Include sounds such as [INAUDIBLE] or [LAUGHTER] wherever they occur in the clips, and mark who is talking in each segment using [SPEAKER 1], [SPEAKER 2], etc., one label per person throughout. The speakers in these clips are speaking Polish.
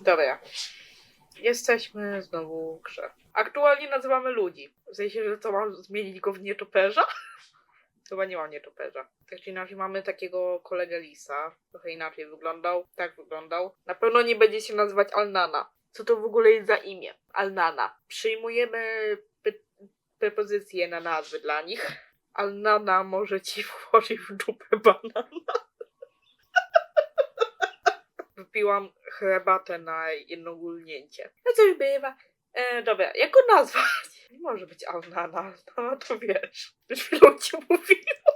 [SPEAKER 1] Dobra. Jesteśmy znowu w grze. Aktualnie nazywamy ludzi. W sensie, że co mam zmienić go w nietoperza? [LAUGHS] Chyba nie mam nietoperza. Tak czy inaczej mamy takiego kolegę Lisa. Trochę inaczej wyglądał. Tak wyglądał. Na pewno nie będzie się nazywać Alnana. Co to w ogóle jest za imię? Alnana. Przyjmujemy prepozycje na nazwy dla nich. Alnana może ci [LAUGHS] włożyć w dupę banana. Wypiłam herbatę na jedno gulnięcie. No coś bywa. E, dobra, jak go nazwać? Nie może być Alnana, no to wiesz. Już chwilą ci mówiłam.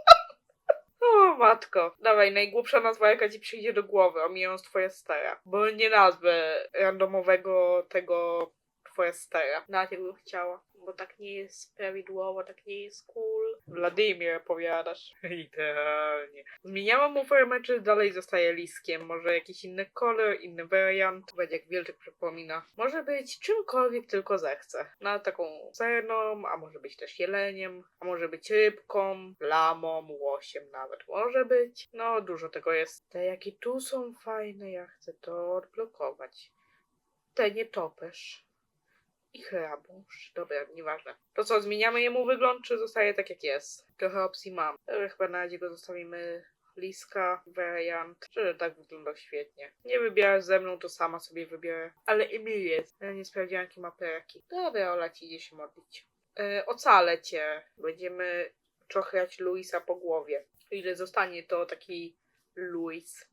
[SPEAKER 1] O matko. Dawaj, najgłupsza nazwa jaka ci przyjdzie do głowy, omijając twoje stara. Bo nie nazwę randomowego tego twoja stara. Nawet jakbym chciała. Bo tak nie jest prawidłowo, tak nie jest cool. Wladimir, powiadasz. [LAUGHS] Idealnie. Zmieniałam mu formę, czy dalej zostaje liskiem? Może jakiś inny kolor, inny wariant? Będzie jak Wilczyk przypomina. Może być czymkolwiek tylko zechce. Na taką serną, a może być też jeleniem, a może być rybką, lamą, łosiem nawet może być. No, dużo tego jest. Te jakie tu są fajne, ja chcę to odblokować. Te nie topesz. I hrabąż. Dobra, nieważne. To co, zmieniamy jemu wygląd, czy zostaje tak jak jest? Trochę opcji mam. Chyba na razie go zostawimy liska, wariant. Szczerze, tak wyglądał świetnie. Nie wybierasz ze mną, to sama sobie wybiorę. Ale Emil jest. Ja nie sprawdziłam, jakie ma perki. Dobra, Ola ci idzie się modlić. E, ocalę cię. Będziemy czochrać Luisa po głowie. Ile zostanie to taki Luis.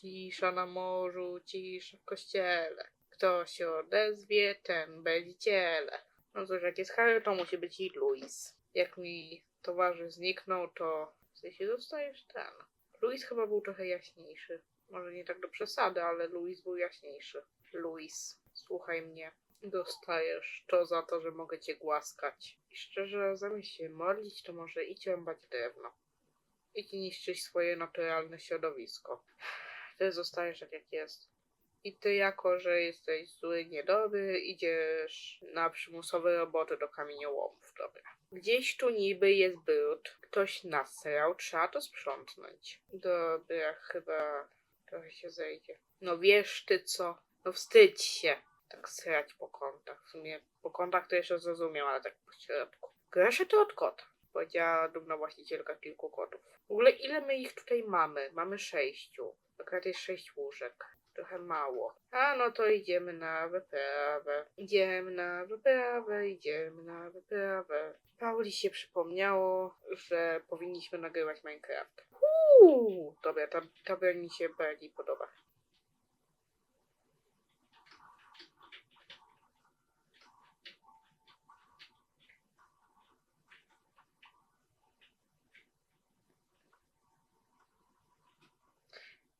[SPEAKER 1] Cisza na morzu, cisza w kościele. Kto się odezwie, ten będzie ciele. No cóż, jak jest Harry, to musi być i Louis. Jak mi towarzysz zniknął, to w sensie zostajesz ten. Louis chyba był trochę jaśniejszy. Może nie tak do przesady, ale Louis był jaśniejszy. Louis, słuchaj mnie. Dostajesz to za to, że mogę cię głaskać. I szczerze, zamiast się modlić, to może idź rąbać drewno. Idź niszczyć swoje naturalne środowisko. Ty zostajesz tak jak jest. I ty, jako że jesteś zły, niedobry, idziesz na przymusowe roboty do kamieniołomów, dobra. Gdzieś tu niby jest brud. Ktoś nasrał, trzeba to sprzątnąć. Dobra, chyba trochę się zejdzie. No wiesz ty co? No wstydź się. Tak srać po kątach. W sumie po kątach to jeszcze zrozumiem, ale tak po środku. Greszę to od kota. Powiedziała dumna właścicielka kilku kotów. W ogóle ile my ich tutaj mamy? Mamy sześciu. Akurat jest sześć łóżek trochę mało. A no to idziemy na wyprawę. Idziemy na wyprawę, idziemy na wyprawę. Pauli się przypomniało, że powinniśmy nagrywać Minecraft. Uuu, dobra, ta, ta broń mi się bardziej podoba.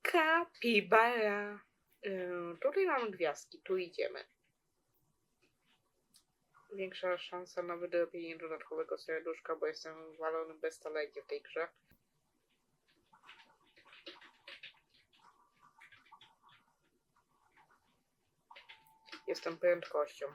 [SPEAKER 1] Kapibara. Tutaj mamy gwiazdki, tu idziemy. Większa szansa na wydobycie dodatkowego serduszka, bo jestem walony bez talencie w tej grze. Jestem prędkością.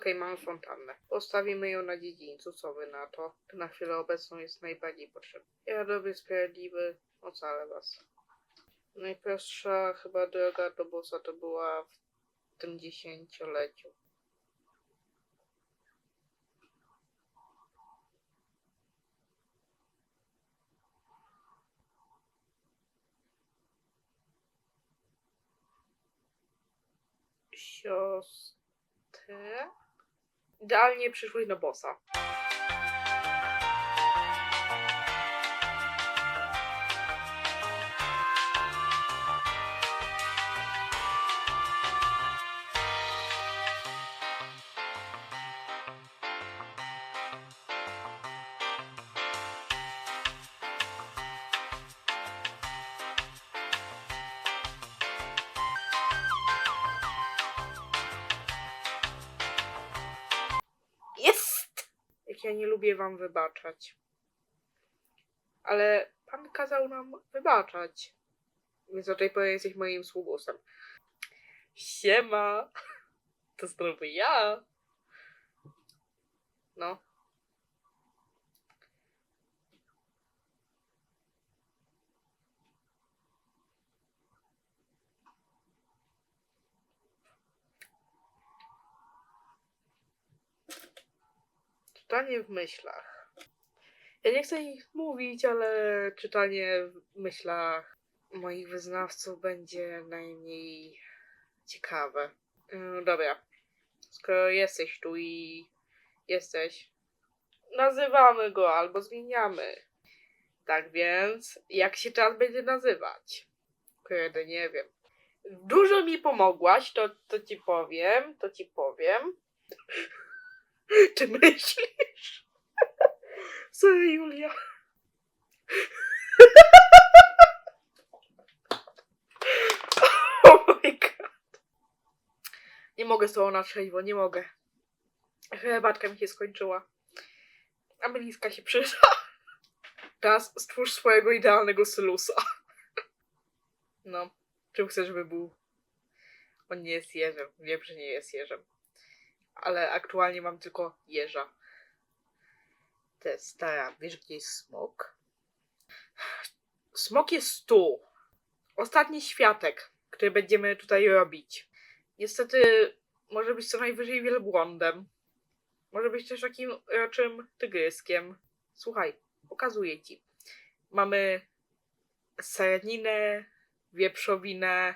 [SPEAKER 1] Okej, mamy fontannę. Postawimy ją na dziedzińcu, co wy na to? Na chwilę obecną jest najbardziej potrzebna. Ja dobry, sprawiedliwy, ocalę was. Najprostsza chyba droga do bossa to była w tym dziesięcioleciu. Siostrę? Idealnie przyszłość do bossa. Ja nie lubię wam wybaczać. Ale pan kazał nam wybaczać. Więc do tej pory jesteś moim sługusem. Siema! [LAUGHS] To znowu ja. No. Czytanie w myślach. Ja nie chcę ich mówić, ale czytanie w myślach moich wyznawców będzie najmniej ciekawe. Yy, dobra. Skoro jesteś tu i jesteś, nazywamy go albo zmieniamy. Tak więc, jak się czas będzie nazywać? Kurde, nie wiem. Dużo mi pomogłaś, to, to ci powiem, to ci powiem. [LAUGHS] Czy myślisz? [LAUGHS] Sorry, Julia. [LAUGHS] Oh my god. Nie mogę z tobą na trzeźwo, nie mogę. Herbatka mi się skończyła. A meliska się przyszła. Teraz stwórz swojego idealnego sylusa. No, czym chcesz, żeby był? On nie jest jeżem. Wiem, że nie jest jeżem. Ale aktualnie mam tylko jeża. To jest stara. Wiesz, gdzie jest smok? Smok jest tu. Ostatni światek, który będziemy tutaj robić. Niestety może być co najwyżej wielbłądem. Może być też takim raczym tygryskiem. Słuchaj, pokazuję ci. Mamy saraninę, wieprzowinę,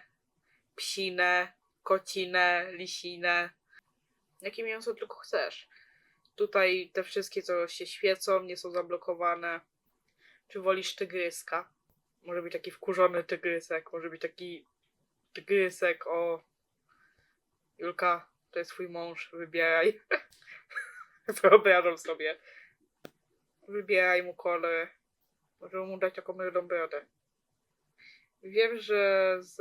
[SPEAKER 1] psinę, kocinę, lisinę. Jakie mięso tylko chcesz. Tutaj te wszystkie, co się świecą, nie są zablokowane. Czy wolisz tygryska? Może być taki wkurzony tygrysek, może być taki tygrysek o... Julka, to jest twój mąż, wybieraj. [LAUGHS] Wyobrażam sobie. Wybieraj mu kolor. Możemy mu dać taką myrdą brodę. Wiem, że z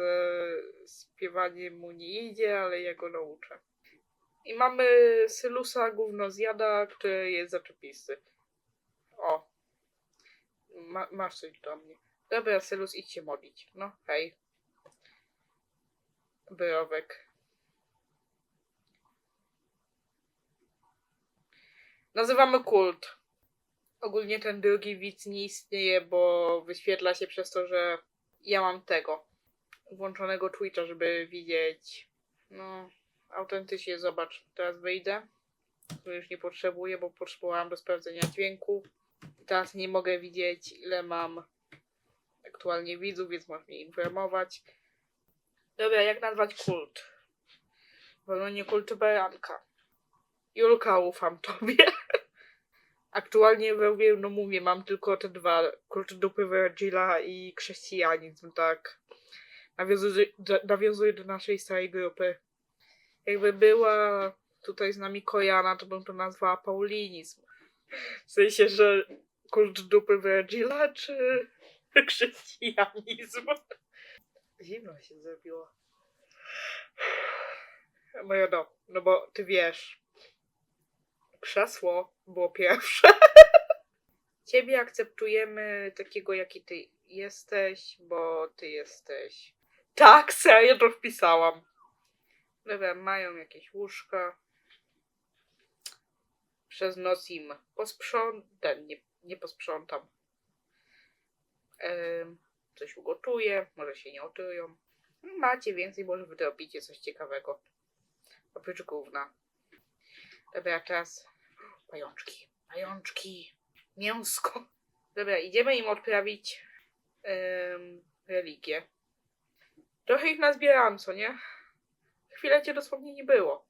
[SPEAKER 1] śpiewaniem mu nie idzie, ale ja go nauczę. I mamy Sylusa gówno zjada, który jest zaczepisty. O. Ma, masz coś do mnie. Dobra, Sylus, idź się modlić. No, hej. Byrowek. Nazywamy kult. Ogólnie ten drugi widz nie istnieje, bo wyświetla się przez to, że ja mam tego włączonego Twitcha, żeby widzieć. No, autentycznie zobacz. Teraz wyjdę. To już nie potrzebuję, bo potrzebowałam do sprawdzenia dźwięku. Teraz nie mogę widzieć, ile mam aktualnie widzów, więc możesz mnie informować. Dobra, jak nazwać kult? Wolno nie kult baranka. Julka, ufam tobie. [LAUGHS] Aktualnie mnie, no mówię, mam tylko te dwa. Kult dupy Virgila i chrześcijanizm, tak. Nawiązuje do naszej starej grupy. Jakby była tutaj z nami Kojana, to bym to nazwała paulinizm. W sensie, że kult dupy Virgila, czy chrześcijanizm? Zimno się zrobiło. Moja no, no bo ty wiesz, krzesło było pierwsze. [LAUGHS] Ciebie akceptujemy takiego, jaki ty jesteś, bo ty jesteś. Tak, serio to wpisałam. Dobra, mają jakieś łóżka. Przez noc im posprzątam. Nie, nie posprzątam. Coś ugotuję, może się nie otują. Macie więcej, może wy robicie coś ciekawego. Oprócz gówna. Dobra, teraz pajączki. Pajączki. Mięsko. Dobra, idziemy im odprawić em, religię. Trochę ich nazbierałam, co nie? Chwilę cię dosłownie nie było.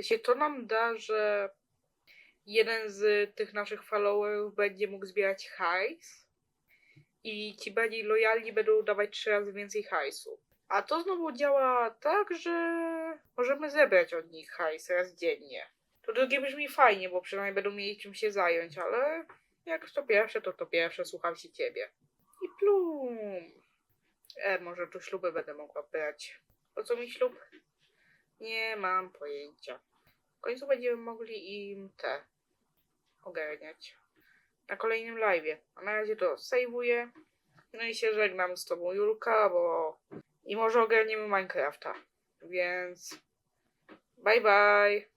[SPEAKER 1] Się to nam da, że jeden z tych naszych followerów będzie mógł zbierać hajs i ci bardziej lojalni będą dawać trzy razy więcej hajsu. A to znowu działa tak, że możemy zebrać od nich hajs raz dziennie. To drugie brzmi fajnie, bo przynajmniej będą mieli czym się zająć, ale jak to pierwsze, to to pierwsze, słucham się ciebie. I plum. E, może tu śluby będę mogła brać. Po co mi ślub? Nie mam pojęcia. W końcu będziemy mogli im te ogarniać. Na kolejnym live'ie. A na razie to sejwuję. No i się żegnam z tobą, Julka, bo... I może ogarniemy Minecrafta. Więc... Bye bye.